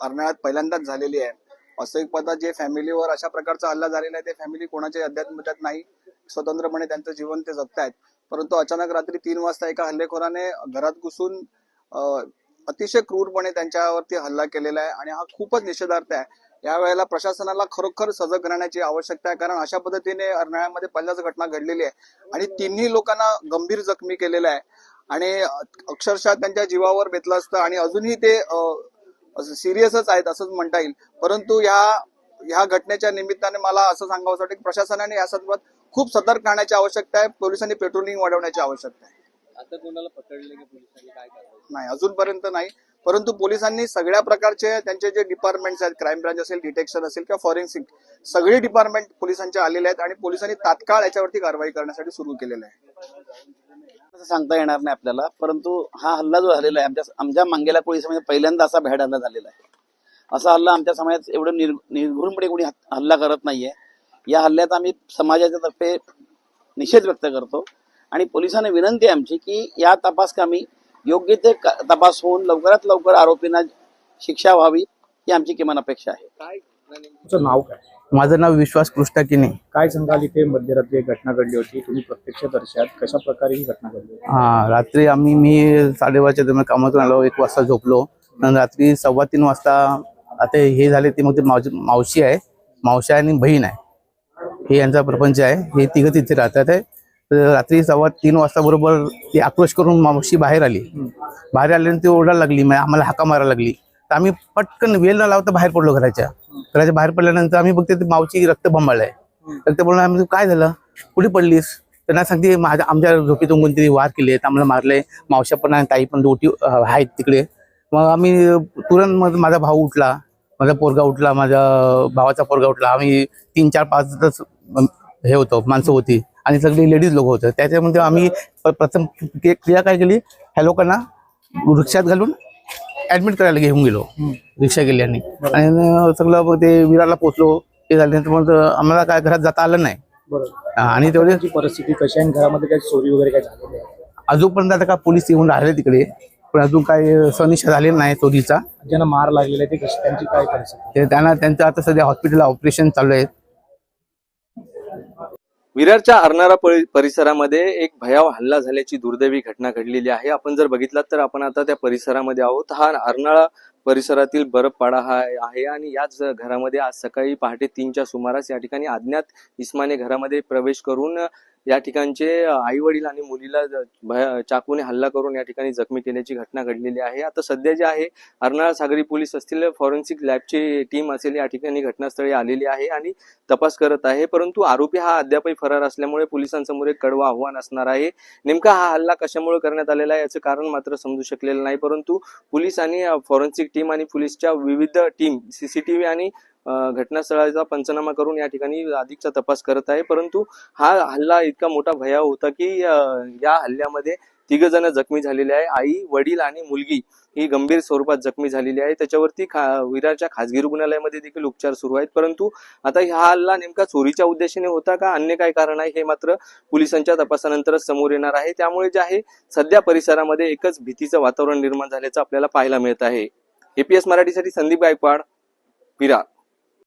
अर्नाळ्यात पहिल्यांदाच झालेली आहे. वास्तविक पदा जे फॅमिलीवर अशा प्रकारचा हल्ला झालेला आहे ते फॅमिली कोणाच्या अध्यात्मतात नाही. स्वतंत्रपणे त्यांचं जीवन ते जगतायत. परंतु अचानक रात्री तीन वाजता एका हल्लेखोराने घरात घुसून अतिशय क्रूरपणे त्यांच्यावरती हल्ला केलेला आहे आणि हा खूपच निषेधार्थ आहे. यावेळेला प्रशासनाला खरोखर सजग राहण्याची आवश्यकता आहे कारण अशा पद्धतीने अर्नाळ्यामध्ये पहिल्याच घटना घडलेली आहे आणि तिन्ही लोकांना गंभीर जखमी केलेलं आहे. आणि अक्षरशः त्यांच्या जीवावर बेतलं असतं आणि अजूनही ते सिरियसच आहेत असंच म्हणता येईल. परंतु ह्या ह्या घटनेच्या निमित्ताने मला असं सांगावं वाटतं की प्रशासनाने या संदर्भात खूप सतर्क राहण्याची आवश्यकता आहे. पोलिसांनी पेट्रोलिंग वाढवण्याची आवश्यकता आहे. आता कोणाला पकडले पोलिसांनी काय नाही अजूनपर्यंत नाही. परंतु पोलिसांनी सगळ्या प्रकारचे त्यांचे जे डिपार्टमेंट्स आहेत क्राईम ब्रांच असेल डिटेक्शन असेल किंवा फॉरेन्सिक सगळे डिपार्टमेंट पोलिसांचे आलेले आहेत आणि पोलिसांनी तात्काळ याच्यावरती कारवाई करण्यासाठी सुरू केलेलं आहे. असं सांगता येणार नाही आपल्याला. परंतु हा हल्ला जो झालेला आहे आमच्या आमच्या मांगेला कोळी समाज पहिल्यांदा असा भ्याड हल्ला झालेला आहे. असा हल्ला आमच्या समाजात एवढं निर् निर्घृणपणे कोणी हल्ला करत नाहीये. या हल्ल्याचा आम्ही समाजाच्या तर्फे निषेध व्यक्त करतो. आणि पोलिसांना विनंती आहे आमची की या तपास कामी योग्य ते तपास होऊन लवकरात लवकर आरोपींना शिक्षा व्हावी ही आमची किमान अपेक्षा आहे. काय तुमचं नाव काय? माझं नाव विश्वास कृष्णा किने. काय सांगाल इथे मध्यरात्री एक घटना घडली होती? तुम्ही प्रत्यक्षदर्शी आहात कशा प्रकारे ही घटना घडली होती? हा रात्री आम्ही मी साडेबाराच्या दरम्यान कामातून आलो एक वाजता झोपलो. रात्री सव्वा तीन वाजता आता हे झाले ते मग ते मावशी मावशी आहे. मावशी आहे आणि बहीण आहे. हे यांचा प्रपंच आहे. हे तिघं तिथे राहतात आहे. तर रात्री सव्वा तीन वाजता बरोबर ती आक्रोश करून मावशी बाहेर आली. बाहेर आल्यानंतर ती ओरडायला लागली म्हणजे आम्हाला हाका मारायला लागली. तर आम्ही पटकन वेल न लावता बाहेर पडलो घराच्या. घराच्या बाहेर पडल्यानंतर आम्ही बघते मावची रक्त बंबाळलाय. तर ते बोलणार आम्ही काय झालं? कुठे पडलीस? त्यांना सांगते माझ्या आमच्या झोपीतून कोणतरी वार केले आम्हाला मारले मावश्या पण आणि ताई पण दोटी आहेत तिकडे. मग आम्ही तुरंत मग माझा भाऊ उठला माझा पोरगा उठला माझ्या भावाचा पोरगा उठला. आम्ही तीन चार पाच हे होतो माणसं होती. आणि सगळी लेडीज लोक होतं. त्याच्यामध्ये आम्ही प्रथम क्रि- क्रिया काय केली? ह्या लोकांना रिक्षात घालून ऍडमिट करायला घेऊन गेलो. रिक्षा गेल्याने आणि सगळं मग ते विराला पोचलो ते झाल्यानंतर मग आम्हाला काय घरात जाता आलं नाही. आणि तेवढे परिस्थिती कशी आहे आणि घरामध्ये काही चोरी वगैरे काय झालेली आहे? अजूनपर्यंत आता का पोलीस येऊन राहिले तिकडे. पण अजून काही सनिशा झालेला नाही चोरीचा. ज्यांना मार लागलेला आहे ते कशी त्यांची काय परिस्थिती? त्यांना त्यांचं आता सध्या हॉस्पिटल ऑपरेशन चालू आहे विरारच्या अर्नाळा परिसरामध्ये एक भयाव हल्ला झाल्याची दुर्दैवी घटना घडलेली आहे. आपण जर बघितलात तर आपण आता त्या परिसरामध्ये आहोत. हा अर्नाळा परिसरातील बरफपाडा हा आहे आणि याच घरामध्ये आज सकाळी पहाटे तीनच्या सुमारास या ठिकाणी अज्ञात इस्माने घरामध्ये प्रवेश करून या ठिकाणचे आई वडील आणि मुलीला चाकूने हल्ला करून या ठिकाणी जखमी केल्याची घटना घडलेली आहे. आता सध्या जे आहे अर्नाळा सागरी पोलीस असतील फॉरेन्सिक लॅबची टीम असेल या ठिकाणी घटनास्थळी आलेली आहे आणि तपास करत आहे. परंतु आरोपी हा अद्यापही फरार असल्यामुळे पोलिसांसमोर एक कडवं आव्हान असणार आहे. नेमका हा हल्ला कशामुळे करण्यात आलेला आहे याचं कारण मात्र समजू शकलेलं नाही. परंतु पोलीस आणि फॉरेन्सिक टीम आणि पोलीसच्या विविध टीम सीसीटीव्ही आणि घटनास्थळाचा पंचनामा करून या ठिकाणी अधिकचा तपास करत आहे. परंतु हा हल्ला इतका मोठा भयाव होता की या हल्ल्यामध्ये तिघ जण जखमी झालेले आहे. आई वडील आणि मुलगी ही गंभीर स्वरूपात जखमी झालेली आहे. त्याच्यावरती खा विरारच्या खासगी रुग्णालयामध्ये देखील उपचार सुरू आहेत. परंतु आता हा हल्ला नेमका चोरीच्या उद्देशाने होता का अन्य काय कारण आहे हे मात्र पोलिसांच्या तपासानंतरच समोर येणार आहे. त्यामुळे जे आहे सध्या परिसरामध्ये एकच भीतीचं वातावरण निर्माण झाल्याचं आपल्याला पाहायला मिळत आहे. एपीएस मराठीसाठी संदीप गायकवाड विरार.